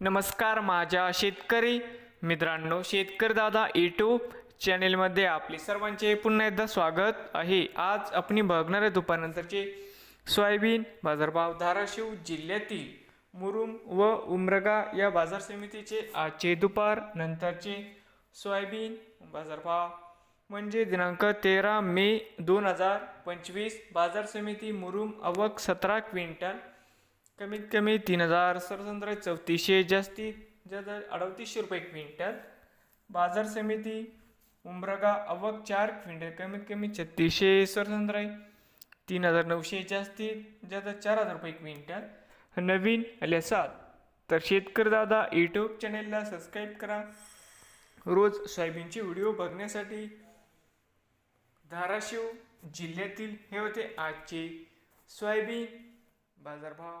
नमस्कार माझ्या शेतकरी मित्रांनो शेतकरी दादा यूट्यूब चॅनेलमध्ये आपले सर्वांचे पुन्हा एकदा स्वागत आहे. आज आपण बघणार आहे दुपारनंतरचे सोयाबीन बाजारभाव धाराशिव जिल्ह्यातील मुरुम व उमरगा या बाजार समितीचे आजचे दुपार नंतरचे सोयाबीन बाजारभाव म्हणजे दिनांक तेरा मे दोन हजार पंचवीस. बाजार समिती मुरुम अवक सतरा क्विंटल कमीत कमी तीन हजार सरसंद्र चौतीसशे जास्तीत जास्त अडतीसशे रुपये क्विंटल. बाजार समिती उमरगा अवक चार क्विंटल कमीत कमी छत्तीसशे सरसंद्र तीन हजार नऊशे जास्तीत जास्त चार हजार रुपये क्विंटल. नवीन आले सात. तर शेतकरी दादा यूट्यूब चॅनेलला सबस्क्राईब करा. रोज सोयाबीनचे व्हिडिओ बघण्यासाठी धाराशिव जिल्ह्यातील हे होते आजचे सोयाबीन बाजारभाव.